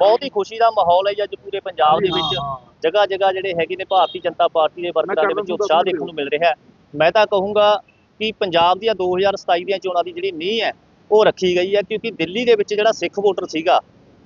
ਬਹੁਤ ਹੀ ਖੁਸ਼ੀ ਦਾ ਮਾਹੌਲ ਹੈ ਜੀ ਅੱਜ ਪੂਰੇ ਪੰਜਾਬ ਦੇ ਵਿੱਚ। ਜਗ੍ਹਾ ਜਗ੍ਹਾ ਜਿਹੜੇ ਹੈਗੇ ਨੇ ਭਾਰਤੀ ਜਨਤਾ ਪਾਰਟੀ ਦੇ ਵਰਕਰਾਂ ਦੇ ਵਿੱਚ ਉਤਸ਼ਾਹ ਦੇਖਣ ਨੂੰ ਮਿਲ ਰਿਹਾ ਮੈਂ ਤਾਂ ਕਹੂੰਗਾ ਕਿ ਪੰਜਾਬ ਦੀਆਂ 2027 ਦੀਆਂ ਚੋਣਾਂ ਦੀ ਜਿਹੜੀ ਨੀਂਹ ਹੈ ਉਹ ਰੱਖੀ ਗਈ ਹੈ ਕਿਉਂਕਿ ਦਿੱਲੀ ਦੇ ਵਿੱਚ ਜਿਹੜਾ ਸਿੱਖ ਵੋਟਰ ਸੀਗਾ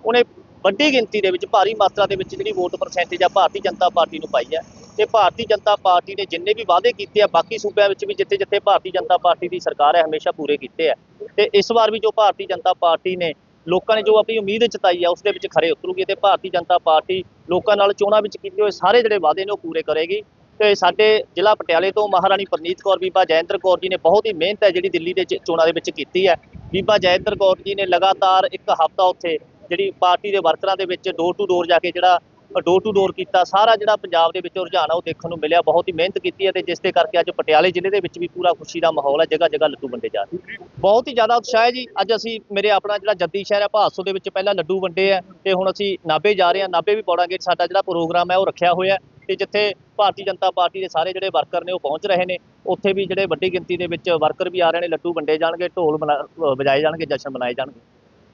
ਉਹਨੇ ਵੱਡੀ ਗਿਣਤੀ ਦੇ ਵਿੱਚ ਭਾਰੀ ਮਾਤਰਾ ਦੇ ਵਿੱਚ ਜਿਹੜੀ ਵੋਟ ਪਰਸੈਂਟੇਜ ਆ ਭਾਰਤੀ ਜਨਤਾ ਪਾਰਟੀ ਨੂੰ ਪਾਈ ਹੈ। ਤੇ ਭਾਰਤੀ ਜਨਤਾ ਪਾਰਟੀ ਨੇ ਜਿੰਨੇ ਵੀ ਵਾਅਦੇ ਕੀਤੇ ਆ ਬਾਕੀ ਸੂਬਿਆਂ ਵਿੱਚ ਵੀ ਜਿੱਥੇ ਜਿੱਥੇ ਭਾਰਤੀ ਜਨਤਾ ਪਾਰਟੀ ਦੀ ਸਰਕਾਰ ਹੈ ਹਮੇਸ਼ਾ ਪੂਰੇ ਕੀਤੇ ਆ। ਤੇ ਇਸ ਵਾਰ ਵੀ ਜੋ ਭਾਰਤੀ ਜਨਤਾ ਪਾਰਟੀ ਨੇ ਲੋਕਾਂ ਨੇ ਜੋ ਆਪਣੀ ਉਮੀਦ ਜਤਾਈ ਆ, ਉਸ ਦੇ ਵਿੱਚ ਖਰੇ ਉਤਰੂਗੀ ਤੇ ਭਾਰਤੀ ਜਨਤਾ ਪਾਰਟੀ ਲੋਕਾਂ ਨਾਲ ਚੋਣਾਂ ਵਿੱਚ ਕੀਤੇ ਹੋਏ ਸਾਰੇ ਜਿਹੜੇ ਵਾਅਦੇ ਨੇ ਉਹ ਪੂਰੇ ਕਰੇਗੀ। ਤੇ ਸਾਡੇ ਜ਼ਿਲ੍ਹਾ ਪਟਿਆਲੇ ਤੋਂ ਮਹਾਰਾਣੀ ਪ੍ਰਨੀਤ ਕੌਰ, ਬੀਬਾ ਜੈਂਦਰ ਕੌਰ ਜੀ ਨੇ ਬਹੁਤ ਹੀ ਮਿਹਨਤ ਹੈ ਜਿਹੜੀ ਦਿੱਲੀ ਦੇ ਚੋਣਾਂ ਦੇ ਵਿੱਚ ਕੀਤੀ ਹੈ। ਬੀਬਾ ਜੈਂਦਰ ਕੌਰ ਜੀ ਨੇ ਲਗਾਤਾਰ ਇੱਕ ਹਫ਼ਤਾ ਉੱਥੇ ਜਿਹੜੀ ਪਾਰਟੀ ਦੇ ਵਰਕਰਾਂ ਦੇ ਵਿੱਚ ਡੋਰ ਟੂ ਡੋਰ ਜਾ ਕੇ ਜਿਹੜਾ ਡੋਰ ਟੂ ਡੋਰ ਕੀਤਾ। ਸਾਰਾ ਜਿਹੜਾ ਪੰਜਾਬ ਦੇ ਵਿੱਚ ਰੁਝਾਨ ਆ, ਉਹ ਦੇਖਣ ਨੂੰ ਮਿਲਿਆ। ਬਹੁਤ ਹੀ ਮਿਹਨਤ ਕੀਤੀ ਹੈ ਤੇ ਜਿਸ ਦੇ ਕਰਕੇ ਅੱਜ ਪਟਿਆਲੇ ਜ਼ਿਲ੍ਹੇ ਦੇ ਵਿੱਚ ਵੀ ਪੂਰਾ ਖੁਸ਼ੀ ਦਾ ਮਾਹੌਲ ਹੈ ਜਗ੍ਹਾ ਜਗ੍ਹਾ ਲੱਡੂ ਵੰਡੇ ਜਾ ਰਹੇ ਬਹੁਤ ਹੀ ਜ਼ਿਆਦਾ ਉਤਸ਼ਾਹ ਹੈ ਜੀ। ਅੱਜ ਅਸੀਂ ਮੇਰੇ ਆਪਣਾ ਜਿਹੜਾ ਜੱਦੀ ਸ਼ਹਿਰ ਹੈ ਭਾਦਸੋ ਦੇ ਵਿੱਚ ਪਹਿਲਾਂ ਲੱਡੂ ਵੰਡੇ ਆ ਤੇ ਹੁਣ ਅਸੀਂ ਨਾਭੇ ਜਾ ਰਹੇ ਹਾਂ। ਨਾਭੇ ਵੀ ਪੌੜਾਂਗੇ ਸਾਡਾ ਜਿਹੜਾ ਪ੍ਰੋਗਰਾਮ ਹੈ, ਉਹ ਰੱਖਿਆ ਹੋਇਆ ਹੈ ਤੇ ਜਿੱਥੇ ਭਾਰਤੀ ਜਨਤਾ ਪਾਰਟੀ ਦੇ ਸਾਰੇ ਜਿਹੜੇ ਵਰਕਰ ਨੇ, ਉਹ ਪਹੁੰਚ ਰਹੇ ਨੇ। ਉੱਥੇ ਵੀ ਜਿਹੜੇ ਵੱਡੀ ਗਿਣਤੀ ਦੇ ਵਿੱਚ ਵਰਕਰ ਵੀ ਆ ਰਹੇ ਨੇ। ਲੱਡੂ ਵੰਡੇ ਜਾਣਗੇ, ਢੋਲ ਮਨਾ- ਵਜਾਏ ਜਾਣਗੇ, ਜਸ਼ਨ ਮਨਾਏ ਜਾਣਗੇ।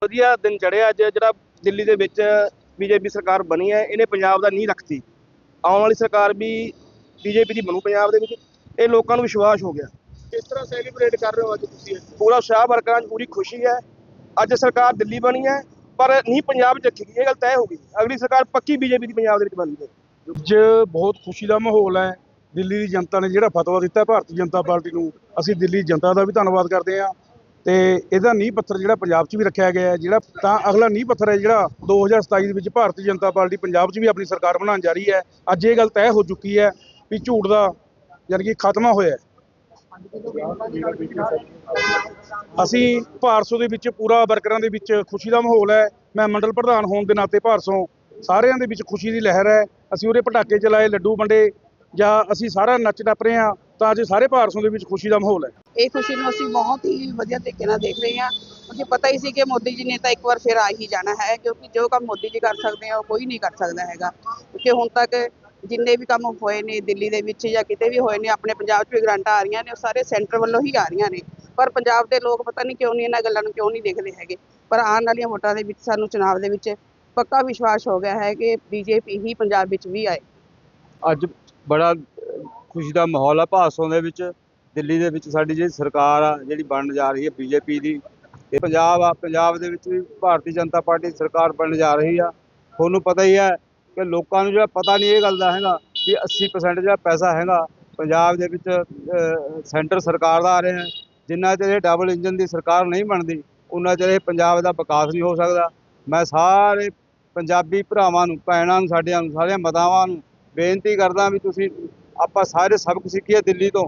ਵਧੀਆ ਦਿਨ ਚੜਿਆ ਅੱਜ। ਜਿਹੜਾ ਦਿੱਲੀ ਦੇ ਵਿੱਚ ਬੀਜੇਪੀ ਸਰਕਾਰ ਬਣੀ ਹੈ ਇਹਨੇ ਪੰਜਾਬ ਦਾ ਨੀਂਹ ਰੱਖਤੀ। ਆਉਣ ਵਾਲੀ ਸਰਕਾਰ ਵੀ ਬੀਜੇਪੀ ਦੀ ਬਣੂ ਪੰਜਾਬ ਦੇ ਵਿੱਚ ਇਹ ਲੋਕਾਂ ਨੂੰ ਵਿਸ਼ਵਾਸ ਹੋ ਗਿਆ। ਕਿਸ ਤਰ੍ਹਾਂ ਸੈਲੀਬ੍ਰੇਟ ਕਰ ਰਹੇ ਹੋ ਅੱਜ ਤੁਸੀਂ? ਪੂਰਾ ਉਤਸ਼ਾਹ ਵਰਕਰਾਂ 'ਚ ਪੂਰੀ ਖੁਸ਼ੀ ਹੈ। ਅੱਜ ਸਰਕਾਰ ਦਿੱਲੀ ਬਣੀ ਹੈ ਪਰ ਨਹੀਂ ਪੰਜਾਬ 'ਚ ਰੱਖੀ ਗਈ ਇਹ ਗੱਲ ਤੈਅ ਹੋ ਗਈ। ਅਗਲੀ ਸਰਕਾਰ ਪੱਕੀ ਬੀਜੇਪੀ ਦੀ ਪੰਜਾਬ ਦੇ ਵਿੱਚ ਬਣਨੀ ਹੈ। ਅੱਜ ਬਹੁਤ ਖੁਸ਼ੀ ਦਾ ਮਾਹੌਲ ਹੈ ਦਿੱਲੀ ਦੀ ਜਨਤਾ ਨੇ ਜਿਹੜਾ ਫਤਵਾ ਦਿੱਤਾ ਭਾਰਤੀ ਜਨਤਾ ਪਾਰਟੀ ਨੂੰ ਅਸੀਂ ਦਿੱਲੀ ਜਨਤਾ ਦਾ ਵੀ ਧੰਨਵਾਦ ਕਰਦੇ ਹਾਂ। ਤੇ ਇਹਦਾ ਨੀਂਹ ਪੱਥਰ ਜਿਹੜਾ ਪੰਜਾਬ 'ਚ ਵੀ ਰੱਖਿਆ ਗਿਆ ਹੈ, ਜਿਹੜਾ ਤਾਂ ਅਗਲਾ ਨੀਂਹ ਪੱਥਰ ਹੈ ਜਿਹੜਾ 2027 ਦੇ ਵਿੱਚ ਭਾਰਤੀ ਜਨਤਾ ਪਾਰਟੀ ਪੰਜਾਬ 'ਚ ਵੀ ਆਪਣੀ ਸਰਕਾਰ ਬਣਾਉਣ ਜਾ ਰਹੀ ਹੈ। ਅੱਜ ਇਹ ਗੱਲ ਤੈਅ ਹੋ ਚੁੱਕੀ ਹੈ ਵੀ ਝੂਠ ਦਾ ਯਾਨੀ ਕਿ ਖਾਤਮਾ ਹੋਇਆ ਅਸੀਂ ਭਾਰਸੋ ਦੇ ਵਿੱਚ ਪੂਰਾ ਵਰਕਰਾਂ ਦੇ ਵਿੱਚ ਖੁਸ਼ੀ ਦਾ ਮਾਹੌਲ ਹੈ। ਮੈਂ ਮੰਡਲ ਪ੍ਰਧਾਨ ਹੋਣ ਦੇ ਨਾਤੇ ਭਾਰਸੋਂ ਸਾਰਿਆਂ ਦੇ ਵਿੱਚ ਖੁਸ਼ੀ ਦੀ ਲਹਿਰ ਹੈ। ਅਸੀਂ ਉਹਦੇ ਪਟਾਕੇ ਚਲਾਏ, ਲੱਡੂ ਵੰਡੇ ਜਾਂ ਅਸੀਂ ਸਾਰਾ ਨੱਚ ਟੱਪ ਰਹੇ ਹਾਂ। ਤਾਂ ਅੱਜ ਸਾਰੇ ਭਾਰਸੋਂ ਦੇ ਵਿੱਚ ਖੁਸ਼ੀ ਦਾ ਮਾਹੌਲ ਹੈ। ਇਹ ਖੁਸ਼ੀ ਨੂੰ ਅਸੀਂ ਬਹੁਤ ਹੀ ਵਧੀਆ ਤਰੀਕੇ ਨਾਲ ਦੇਖ ਰਹੇ ਹਾਂ। ਕਿਉਂਕਿ ਪਤਾ ਹੀ ਸੀ ਕਿ ਮੋਦੀ ਜੀ ਨੇ ਤਾਂ ਇੱਕ ਵਾਰ ਫਿਰ ਆ ਹੀ ਜਾਣਾ ਹੈ ਕਿਉਂਕਿ ਜੋ ਕੰਮ ਮੋਦੀ ਜੀ ਕਰ ਸਕਦੇ ਆ ਉਹ ਕੋਈ ਨਹੀਂ ਕਰ ਸਕਦਾ ਹੈਗਾ। ਕਿਉਂਕਿ ਹੁਣ ਤੱਕ ਜਿੰਨੇ ਵੀ ਕੰਮ ਹੋਏ ਨੇ ਦਿੱਲੀ ਦੇ ਵਿੱਚ ਜਾਂ ਕਿਤੇ ਵੀ ਹੋਏ ਨੇ ਆਪਣੇ ਪੰਜਾਬ 'ਚ ਵੀ ਗ੍ਰਾਂਟਾਂ ਆ ਰਹੀਆਂ ਨੇ ਉਹ ਸਾਰੇ ਸੈਂਟਰ ਵੱਲੋਂ ਹੀ ਆ ਰਹੀਆਂ ਨੇ। ਪਰ ਪੰਜਾਬ ਦੇ ਲੋਕ ਪਤਾ ਨਹੀਂ ਕਿਉਂ ਨਹੀਂ ਇਹਨਾਂ ਗੱਲਾਂ ਨੂੰ ਕਿਉਂ ਨਹੀਂ ਦੇਖਦੇ ਹੈਗੇ। ਪਰ ਆਉਣ ਵਾਲੀਆਂ ਵੋਟਾਂ ਦੇ ਵਿੱਚ ਸਾਨੂੰ ਚੁਣਾਵ ਦੇ ਵਿੱਚ ਪੱਕਾ ਵਿਸ਼ਵਾਸ ਹੋ ਗਿਆ ਹੈ ਕਿ ਬੀਜੇਪੀ ਹੀ ਪੰਜਾਬ ਵਿੱਚ ਵੀ ਆਏ। ਅੱਜ ਬੜਾ ਖੁਸ਼ੀ ਦਾ ਮਾਹੌਲ ਆ, ਭਾਸੋਂ ਦੇ ਵਿੱਚ, ਦਿੱਲੀ ਦੇ ਵਿੱਚ ਸਾਡੀ ਜਿਹੜੀ ਸਰਕਾਰ ਆ, ਜਿਹੜੀ ਬਣਨ ਜਾ ਰਹੀ ਹੈ ਬੀਜੇਪੀ ਦੀ ਤੇ ਪੰਜਾਬ ਆ, ਪੰਜਾਬ ਦੇ ਵਿੱਚ ਵੀ ਭਾਰਤੀ ਜਨਤਾ ਪਾਰਟੀ ਦੀ ਸਰਕਾਰ ਬਣਨ ਜਾ ਰਹੀ ਆ। ਤੁਹਾਨੂੰ ਪਤਾ ਹੀ ਹੈ ਕਿ ਲੋਕਾਂ ਨੂੰ ਜਿਹੜਾ ਪਤਾ ਨਹੀਂ ਇਹ ਗੱਲ ਦਾ ਹੈਗਾ ਵੀ 80% ਜਿਹੜਾ ਪੈਸਾ ਹੈਗਾ, ਪੰਜਾਬ ਦੇ ਵਿੱਚ ਸੈਂਟਰ ਸਰਕਾਰ ਦਾ ਆ ਰਿਹਾ। ਜਿੰਨਾ ਚਿਰ ਇਹ ਡਬਲ ਇੰਜਨ ਦੀ ਸਰਕਾਰ ਨਹੀਂ ਬਣਦੀ ਉਹਨਾਂ ਚਿਰ ਇਹ ਪੰਜਾਬ ਦਾ ਵਿਕਾਸ ਨਹੀਂ ਹੋ ਸਕਦਾ। ਮੈਂ ਸਾਰੇ ਪੰਜਾਬੀ ਭਰਾਵਾਂ ਨੂੰ, ਭੈਣਾਂ ਨੂੰ, ਸਾਡਿਆਂ ਨੂੰ, ਸਾਰਿਆਂ ਮਾਤਾਵਾਂ ਨੂੰ ਬੇਨਤੀ ਕਰਦਾ ਵੀ ਤੁਸੀਂ ਆਪਾਂ ਸਾਰੇ ਸਬਕ ਸਿੱਖੀਏ ਦਿੱਲੀ ਤੋਂ।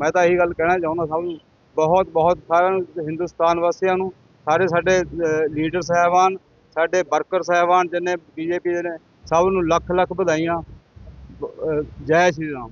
ਮੈਂ ਤਾਂ ਇਹੀ ਗੱਲ ਕਹਿਣਾ ਚਾਹੁੰਦਾ ਸਭ ਨੂੰ। ਬਹੁਤ ਬਹੁਤ ਸਾਰਿਆਂ ਨੂੰ, ਹਿੰਦੁਸਤਾਨ ਵਾਸੀਆਂ ਨੂੰ, ਸਾਰੇ ਸਾਡੇ ਲੀਡਰ ਸਾਹਿਬਾਨ, ਸਾਡੇ ਵਰਕਰ ਸਾਹਿਬਾਨ, ਜਿੰਨੇ ਬੀਜੇਪੀ ਦੇ ਨੇ, ਸਭ ਨੂੰ ਲੱਖ ਲੱਖ ਵਧਾਈਆਂ ਜੈ ਸ਼੍ਰੀ ਰਾਮ।